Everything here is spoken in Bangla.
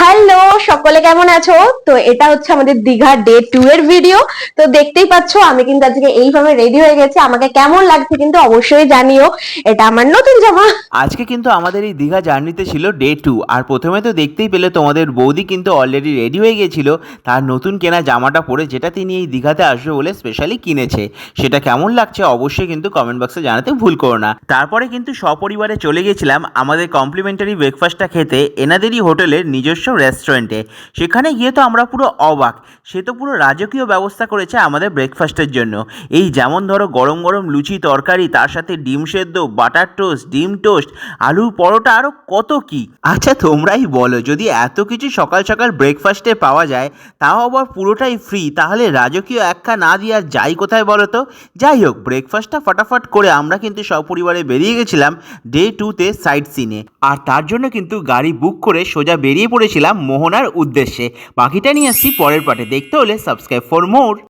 হ্যালো, সকলে কেমন আছো? তো এটা হচ্ছে আমাদের দীঘা ডে টু এর ভিডিও তো দেখতেই পাচ্ছ, আমি কিন্তু আজকে এইভাবে রেডি হয়ে গেছি। আমাকে কেমন লাগছে কিন্তু অবশ্যই জানিও। এটা আমার নতুন জামা। আজকে কিন্তু আমাদের এই দীঘা জার্নিতে ছিল ডে টু আর প্রথমে তো দেখতেই পেলে, তোমাদের বৌদি কিন্তু অলরেডি রেডি হয়ে গিয়েছিল তার নতুন কেনা জামাটা পরে যেটা তিনি এই দীঘাতে আসবে বলে স্পেশালি কিনেছে। সেটা কেমন লাগছে অবশ্যই কিন্তু কমেন্ট বক্সে জানাতে ভুল করো না। তারপরে কিন্তু সপরিবারে চলে গেছিলাম আমাদের কমপ্লিমেন্টারি ব্রেকফাস্টটা খেতে। এনাদেরই হোটেলের নিজস্ব রেস্টুরেন্টে সেখানে গিয়ে তো আমরা পুরো অবাক। সে তো পুরো রাজকীয় ব্যবস্থা করেছে আমাদের ব্রেকফাস্টের জন্য। এই যেমন ধরো গরম গরম লুচি তরকারি, তার সাথে ডিম সেদ্ধ বাটার টোস্ট ডিম টোস্ট আলুর পরোটা আরও কত কি? আচ্ছা তোমরাই বলো, যদি এত কিছু সকাল সকাল ব্রেকফাস্টে পাওয়া যায়, তাও আবার পুরোটাই ফ্রি তাহলে রাজকীয় একখা না দিয়ে আর যাই কোথায় বলো তো? যাই হোক ব্রেকফাস্টটা ফটাফট করে আমরা কিন্তু সপরিবারে বেরিয়ে গেছিলাম ডে টুতে সাইট সিনে আর তার জন্য কিন্তু গাড়ি বুক করে সোজা বেরিয়ে পড়েছিলাম মোহনার উদ্দেশ্যে। বাকিটা নিয়ে আসছি পরের পাটে দেখতে হলে সাবস্ক্রাইব ফর মোর